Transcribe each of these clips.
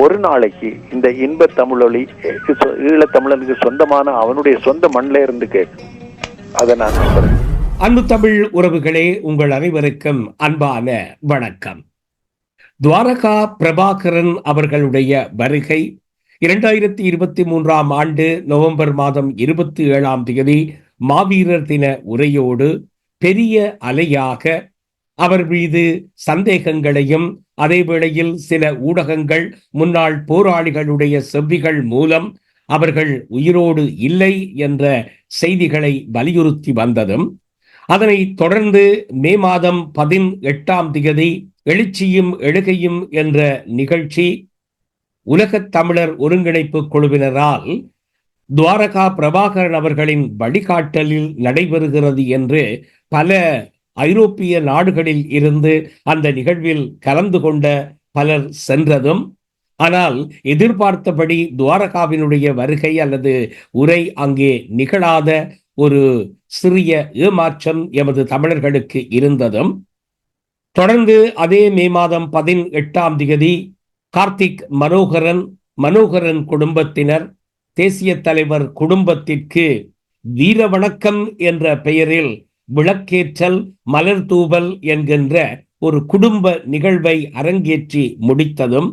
ஒரு நாளைக்கு இந்த இன்ப தமிழொலி ஈழத்தமிழனுக்கு சொந்தமான அவனுடைய சொந்த மண்ணில இருந்து கேட்கும். அதை நான் நம்புறேன். அன்பு தமிழ் உறவுகளே உங்கள் அனைவருக்கும் அன்பான வணக்கம். துவாரகா பிரபாகரன் அவர்களுடைய வருகை இரண்டாயிரத்தி இருபத்தி மூன்றாம் ஆண்டு நவம்பர் மாதம் இருபத்தி ஏழாம் தேதி மாவீரர் தின உரையோடு பெரிய அலையாக அவர் மீது சந்தேகங்களையும் அதே வேளையில் சில ஊடகங்கள் முன்னாள் போராளிகளுடைய செவ்விகள் மூலம் அவர்கள் உயிரோடு இல்லை என்ற செய்திகளை வலியுறுத்தி வந்ததும் அதனை தொடர்ந்து மே மாதம் பதினெட்டாம் தேதி எழுச்சியும் எழுகையும் என்ற நிகழ்ச்சி உலகத் தமிழர் ஒருங்கிணைப்பு குழுவினரால் துவாரகா பிரபாகரன் அவர்களின் வழிகாட்டலில் நடைபெறுகிறது என்று பல ஐரோப்பிய நாடுகளில் இருந்து அந்த நிகழ்வில் கலந்து கொண்ட பலர் சென்றதும் ஆனால் எதிர்பார்த்தபடி துவாரகாவினுடைய வருகை அல்லது உரை அங்கே நிகழாத ஒரு சிறிய ஏமாற்றம் எமது தமிழர்களுக்கு இருந்ததும் தொடர்ந்து அதே மே மாதம் பதினெட்டாம் தேதி கார்த்திக் மனோகரன் மனோகரன் குடும்பத்தினர் தேசிய தலைவர் குடும்பத்திற்கு வீர வணக்கம் என்ற பெயரில் விளக்கேற்றல் மலர் தூவல் என்கின்ற ஒரு குடும்ப நிகழ்வை அரங்கேற்றி முடித்ததும்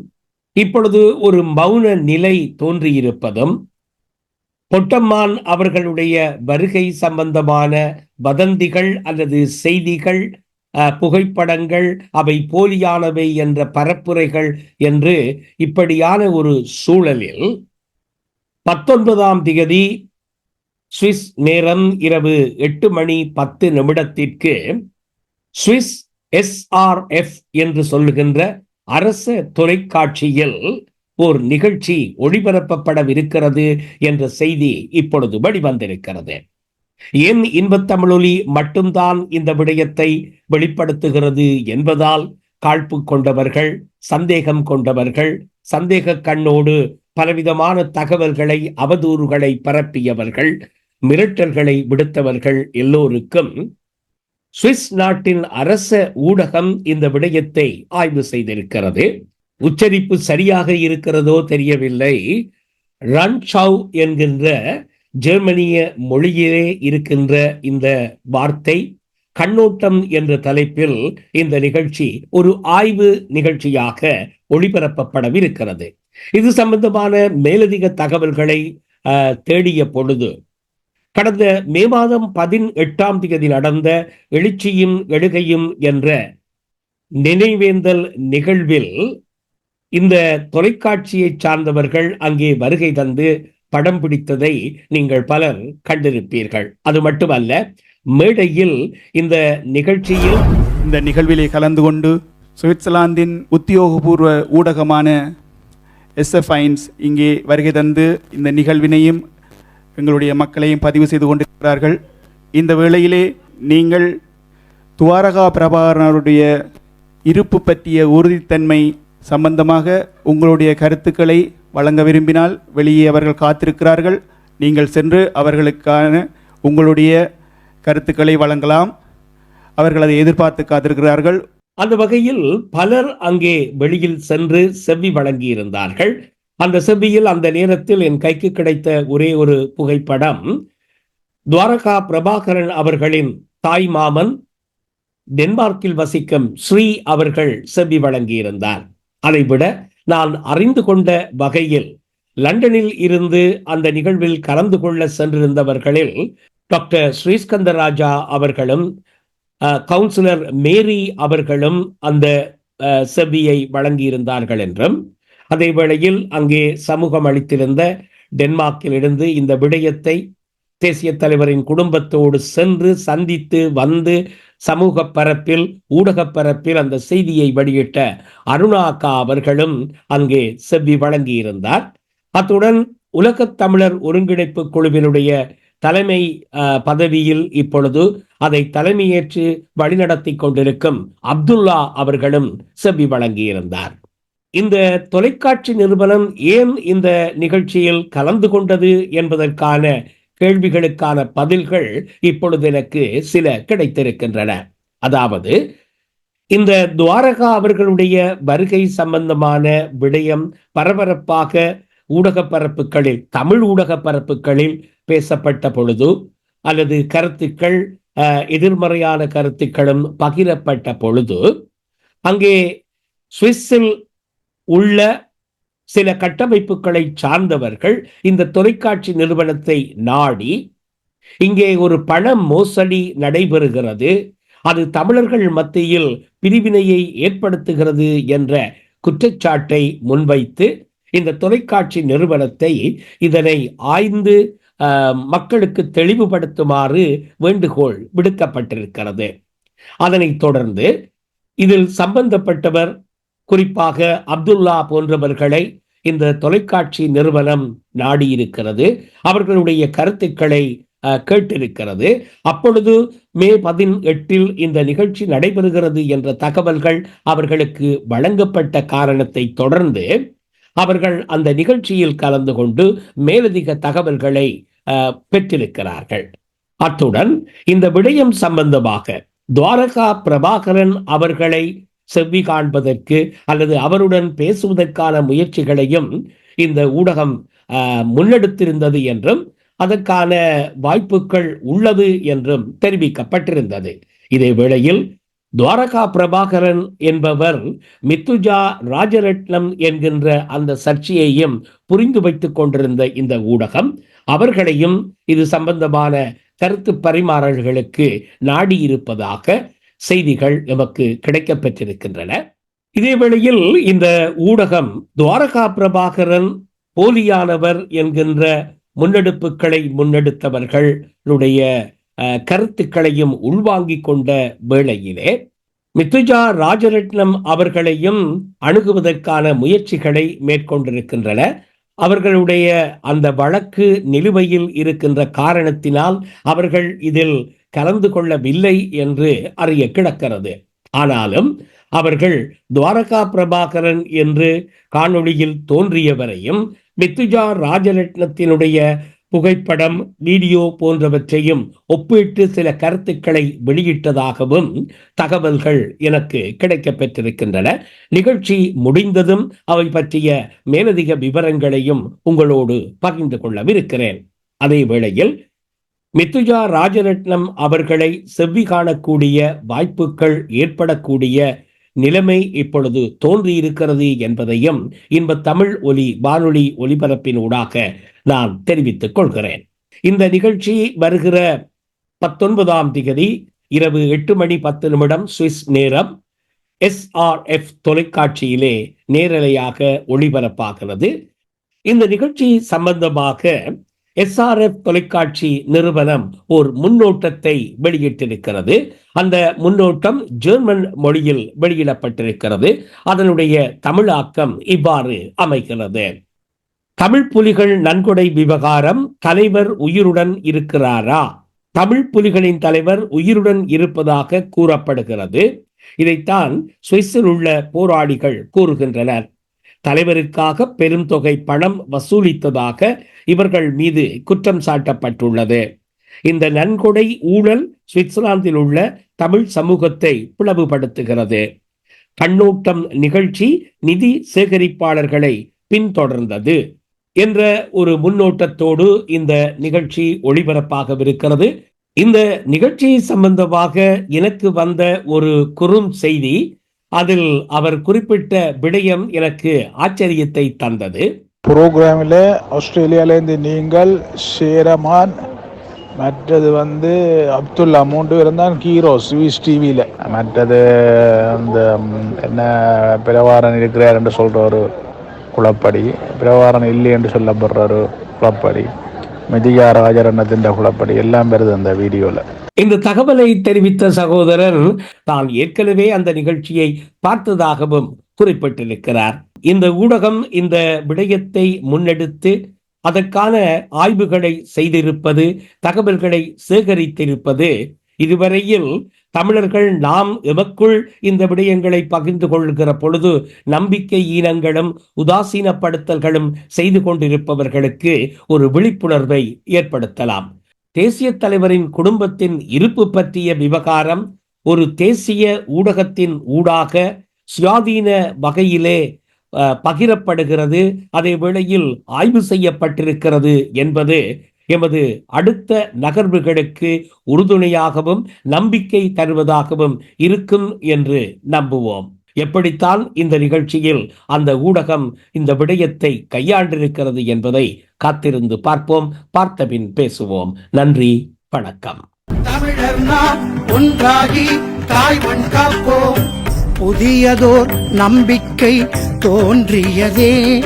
இப்பொழுது ஒரு மௌன நிலை தோன்றியிருப்பதும் பொட்டம்மான் அவர்களுடைய வருகை சம்பந்தமான வதந்திகள் அல்லது செய்திகள் புகைப்படங்கள் அவை போலியானவை என்ற பரப்புரைகள் என்று இப்படியான ஒரு சூழலில் பத்தொன்பதாம் திகதி சுவிஸ் நேரம் இரவு எட்டு மணி பத்து நிமிடத்திற்கு சுவிஸ் எஸ்ஆர்எஃப் என்று சொல்லுகின்ற அரச தொலைக்காட்சியில் ஒரு நிகழ்ச்சி ஒளிபரப்பப்படவிருக்கிறது என்ற செய்தி இப்பொழுது வெளிவந்திருக்கிறது. ஏன் இன்பத்தமிழொலி மட்டும்தான் இந்த விடயத்தை வெளிப்படுத்துகிறது என்பதால் காழ்ப்பு கொண்டவர்கள் சந்தேகம் கொண்டவர்கள் சந்தேக கண்ணோடு பலவிதமான தகவல்களை அவதூறுகளை பரப்பியவர்கள் மிரட்டல்களை விடுத்தவர்கள் எல்லோருக்கும் சுவிஸ் நாட்டின் அரச ஊடகம் இந்த விடயத்தை ஆய்வு செய்திருக்கிறது. உச்சரிப்பு சரியாக இருக்கிறதோ தெரியவில்லை. ரன்ஷவ் என்கின்ற ஜெர்மனிய மொழியிலே இருக்கின்ற இந்த வார்த்தை கண்ணோட்டம் என்ற தலைப்பில் இந்த நிகழ்ச்சி ஒரு ஆய்வு நிகழ்ச்சியாக ஒளிபரப்பப்படவிருக்கிறது. இது சம்பந்தமான மேலதிக தகவல்களை தேடிய பொழுது கடந்த மே மாதம் பதினெட்டாம் தேதி நடந்த எழுச்சியும் எழுகையும் என்ற நினைவேந்தல் நிகழ்வில் இந்த தொலைக்காட்சியை சார்ந்தவர்கள் அங்கே வருகை தந்து படம் பிடித்ததை நீங்கள் பலர் கண்டிருப்பீர்கள். அது மட்டுமல்ல மேடையில் இந்த நிகழ்ச்சியில் இந்த நிகழ்விலே கலந்து கொண்டு சுவிட்சர்லாந்தின் உத்தியோகபூர்வ ஊடகமான எஸ்எஃப்ஐன்ஸ் இங்கே வருகை தந்து இந்த நிகழ்வினையும் எங்களுடைய மக்களையும் பதிவு செய்து கொண்டிருக்கிறார்கள். இந்த வேளையிலே நீங்கள் துவாரகா பிரபாகரனுடைய இருப்பு பற்றிய உறுதித்தன்மை சம்பந்தமாக உங்களுடைய கருத்துக்களை வழங்க விரும்பினால் வெளியே அவர்கள் காத்திருக்கிறார்கள். நீங்கள் சென்று அவர்களுக்கான உங்களுடைய கருத்துக்களை வழங்கலாம். அவர்கள் அதை எதிர்பார்த்து காத்திருக்கிறார்கள். அந்த வகையில் பலர் அங்கே வெளியில் சென்று செவ்வி வழங்கியிருந்தார்கள். அந்த செவ்வியில் அந்த நேரத்தில் என் கைக்கு கிடைத்த ஒரே ஒரு புகைப்படம். துவாரகா பிரபாகரன் அவர்களின் தாய் மாமன் டென்மார்க்கில் வசிக்கும் ஸ்ரீ அவர்கள் செவ்வி வழங்கியிருந்தார். அதைவிட நான் அறிந்து கொண்ட வகையில் லண்டனில் இருந்து அந்த நிகழ்வில் கலந்து கொள்ள சென்றிருந்தவர்களில் டாக்டர் ஸ்ரீஸ்கந்தராஜா அவர்களும் கவுன்சிலர் மேரி அவர்களும் அந்த செவ்வியை வழங்கியிருந்தார்கள் என்றும் அதே வேளையில் அங்கே சமூகம் அளித்திருந்த டென்மார்க்கிலிருந்து இந்த விடயத்தை தேசிய தலைவரின் குடும்பத்தோடு சென்று சந்தித்து வந்து சமூக பரப்பில் ஊடக பரப்பில் அந்த செய்தியை வெளியிட்ட அருணாக்கா அவர்களும் அங்கே செவ்வி வழங்கியிருந்தார். அத்துடன் உலகத் தமிழர் ஒருங்கிணைப்பு குழுவினுடைய தலைமை பதவியில் இப்பொழுது அதை தலைமையேற்று வழிநடத்தி கொண்டிருக்கும் அப்துல்லா அவர்களும் செவ்வி வழங்கியிருந்தார். இந்த தொலைக்காட்சி நிறுவனம் ஏன் இந்த நிகழ்ச்சியில் கலந்து கொண்டது என்பதற்கான கேள்விகளுக்கான பதில்கள் இப்பொழுது எனக்கு சில கிடைத்திருக்கின்றன. அதாவது இந்த துவாரகா அவர்களுடைய வருகை சம்பந்தமான விடயம் பரபரப்பாக ஊடக பரப்புகளில் தமிழ் ஊடக பரப்புகளில் பேசப்பட்ட பொழுது அல்லது கருத்துக்கள் எதிர்மறையான கருத்துக்களும் பகிரப்பட்ட பொழுது அங்கே சுவிஸில் உள்ள சில கட்டமைப்புகளை சார்ந்தவர்கள் இந்த தொலைக்காட்சி நிறுவனத்தை நாடி இங்கே ஒரு பண மோசடி நடைபெறுகிறது. அது தமிழர்கள் மத்தியில் பிரிவினையை ஏற்படுத்துகிறது என்ற குற்றச்சாட்டை முன்வைத்து இந்த தொலைக்காட்சி நிறுவனத்தை இதனை ஆய்ந்து ஆஹ், மக்களுக்கு தெளிவுபடுத்துமாறு வேண்டுகோள் விடுக்கப்பட்டிருக்கிறது. அதனைத் தொடர்ந்து இதில் சம்பந்தப்பட்டவர் குறிப்பாக அப்துல்லா போன்றவர்களை இந்த தொலைக்காட்சி நிறுவனம் நாடியிருக்கிறது. அவர்களுடைய கருத்துக்களை அஹ், கேட்டிருக்கிறது. அப்பொழுது மே பதினெட்டில் இந்த நிகழ்ச்சி நடைபெறுகிறது என்ற தகவல்கள் அவர்களுக்கு வழங்கப்பட்ட காரணத்தை தொடர்ந்து அவர்கள் அந்த நிகழ்ச்சியில் கலந்து கொண்டு மேலதிக தகவல்களை அஹ், பெற்றிருக்கிறார்கள். அத்துடன் இந்த விடயம் சம்பந்தமாக துவாரகா பிரபாகரன் அவர்களை செவ்வி காண்பதற்கு அல்லது அவருடன் பேசுவதற்கான முயற்சிகளையும் இந்த ஊடகம் முன்னெடுத்திருந்தது என்றும் அதற்கான வாய்ப்புகள் உள்ளது என்றும் தெரிவிக்கப்பட்டிருந்தது. இதே வேளையில் துவாரகா பிரபாகரன் என்பவர் மித்துஜா ராஜரட்னம் என்கின்ற அந்த சர்ச்சையையும் புரிந்து வைத்துக் கொண்டிருந்த இந்த ஊடகம் அவர்களையும் இது சம்பந்தமான கருத்து பரிமாறல்களுக்கு நாடியிருப்பதாக செய்திகள் எமக்கு கிடைக்கப்பெற்றிருக்கின்றன. இதே வேளையில் இந்த ஊடகம் துவாரகா பிரபாகரன் போலியானவர் என்கின்ற முன்னெடுப்புகளை முன்னெடுத்தவர்களுடைய அஹ், கருத்துக்களையும் உள்வாங்கிக் கொண்ட வேளையிலே மித்துஜா ராஜரட்னம் அவர்களையும் அணுகுவதற்கான முயற்சிகளை மேற்கொண்டிருக்கின்றன. அவர்களுடைய அந்த வழக்கு நிலுவையில் இருக்கின்ற காரணத்தினால் அவர்கள் இதில் கலந்து கொள்ளவில்லை என்று அறிய கிடக்கிறது. ஆனாலும் அவர்கள் துவாரகா பிரபாகரன் என்று காணொளியில் தோன்றியவரையும் மித்துஜா ராஜரட்னத்தினுடைய புகைப்படம் வீடியோ போன்றவற்றையும் ஒப்பிட்டு சில கருத்துக்களை வெளியிட்டதாகவும் தகவல்கள் எனக்கு கிடைக்க பெற்றிருக்கின்றன. நிகழ்ச்சி முடிந்ததும் அவை பற்றிய மேலதிக விவரங்களையும் உங்களோடு பகிர்ந்து கொள்ளவிருக்கிறேன். அதே வேளையில் மித்துஜா ராஜரட்னம் அவர்களை செவ்வி காணக்கூடிய வாய்ப்புகள் ஏற்படக்கூடிய நிலைமை இப்பொழுது தோன்றியிருக்கிறது என்பதையும் இன்ப தமிழ் ஒலி வானொலி ஒலிபரப்பின் ஊடாக நான் தெரிவித்துக் கொள்கிறேன். இந்த நிகழ்ச்சி வருகிற பத்தொன்பதாம் திகதி இரவு எட்டு மணி பத்து நிமிடம் சுவிஸ் நேரம் எஸ்ஆர்எஃப் தொலைக்காட்சியிலே நேரலையாக ஒளிபரப்பாகிறது. இந்த நிகழ்ச்சி சம்பந்தமாக எஸ்ஆர்எஃப் தொலைக்காட்சி நிறுவனம் ஒரு முன்னோட்டத்தை வெளியிட்டிருக்கிறது. அந்த முன்னோட்டம் ஜெர்மன் மொழியில் வெளியிடப்பட்டிருக்கிறது. அதனுடைய தமிழாக்கம் இவ்வாறு அமைகிறது. தமிழ் புலிகள் நன்கொடை விவகாரம் தலைவர் உயிருடன் இருக்கிறாரா? தமிழ் புலிகளின் தலைவர் உயிருடன் இருப்பதாக கூறப்படுகிறது. இதைத்தான் சுவிஸில் உள்ள போராளிகள் கூறுகின்றனர். தலைவருக்காக பெரும் தொகை பணம் வசூலித்ததாக இவர்கள் மீது குற்றம் சாட்டப்பட்டுள்ளது. இந்த நன்கொடை ஊழல் சுவிட்சர்லாந்தில் உள்ள தமிழ் சமூகத்தை பிளவுபடுத்துகிறது. கண்ணோட்டம் நிகழ்ச்சி நிதி சேகரிப்பாளர்களை பின்தொடர்ந்தது என்ற ஒரு முன்னோட்டத்தோடு இந்த நிகழ்ச்சி ஒளிபரப்பாகவிருக்கிறது. இந்த நிகழ்ச்சி சம்பந்தமாக எனக்கு வந்த ஒரு குறும் செய்தி அதில் அவர் குறிப்பிட்ட விடயம் எனக்கு ஆச்சரியத்தை தந்தது. ப்ரோக்ராமில் ஆஸ்திரேலியாவிலேருந்து நீங்கள் ஷேரமான் மற்றது வந்து அப்துல்லா மூன்று பேரும் தான் ஹீரோ சுவிஸ் டிவியில் மற்றது அந்த என்ன பிரவாரன் இருக்கிறார் என்று சொல்கிற ஒரு குளப்படி பிரவாரன் இல்லை என்று சொல்லப்படுற ஒரு குளப்படி மிதிகா ராஜரண்ணத்தின் குளப்படி எல்லாம் பெறுது அந்த வீடியோவில் இந்த தகவலை தெரிவித்த சகோதரர் தான் ஏற்கனவே அந்த நிகழ்ச்சியை பார்த்ததாகவும் குறிப்பிட்டிருக்கிறார். இந்த ஊடகம் இந்த விடயத்தை முன்னெடுத்து அதற்கான ஆய்வுகளை செய்திருப்பது தகவல்களை சேகரித்திருப்பது. இதுவரையில் தமிழர்கள் நாம் எமக்குள் இந்த விடயங்களை பகிர்ந்து கொள்கிற பொழுது நம்பிக்கை ஈனங்களும் உதாசீனப்படுத்தல்களும் செய்து கொண்டிருப்பவர்களுக்கு ஒரு விழிப்புணர்வை ஏற்படுத்தலாம். தேசிய தலைவரின் குடும்பத்தின் இருப்பு பற்றிய விவகாரம் ஒரு தேசிய ஊடகத்தின் ஊடாக சுயாதீன வகையிலே பகிரப்படுகிறது. அதே வேளையில் ஆய்வு செய்யப்பட்டிருக்கிறது என்பது எமது அடுத்த நகர்வுகளுக்கு உறுதுணையாகவும் நம்பிக்கை தருவதாகவும் இருக்கும் என்று நம்புவோம். எப்படித்தான் இந்த நிகழ்ச்சியில் அந்த ஊடகம் இந்த விடயத்தை கையாண்டிருக்கிறது என்பதை காத்திருந்து பார்ப்போம். பார்த்தபின் பேசுவோம். நன்றி வணக்கம். ஒன்றாகி புதியதோர் நம்பிக்கை தோன்றியதே.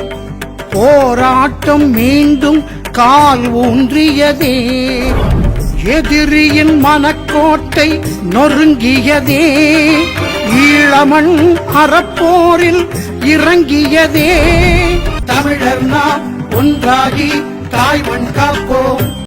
போராட்டம் மீண்டும் கால் ஊன்றியதே. எதிரியின் மனக்கோட்டை நொறுங்கியதே. ஈழமண் அறப்போரில் இறங்கியதே. தமிழர் நாம் ஒன்றாகி தாய்மண் காப்போம்.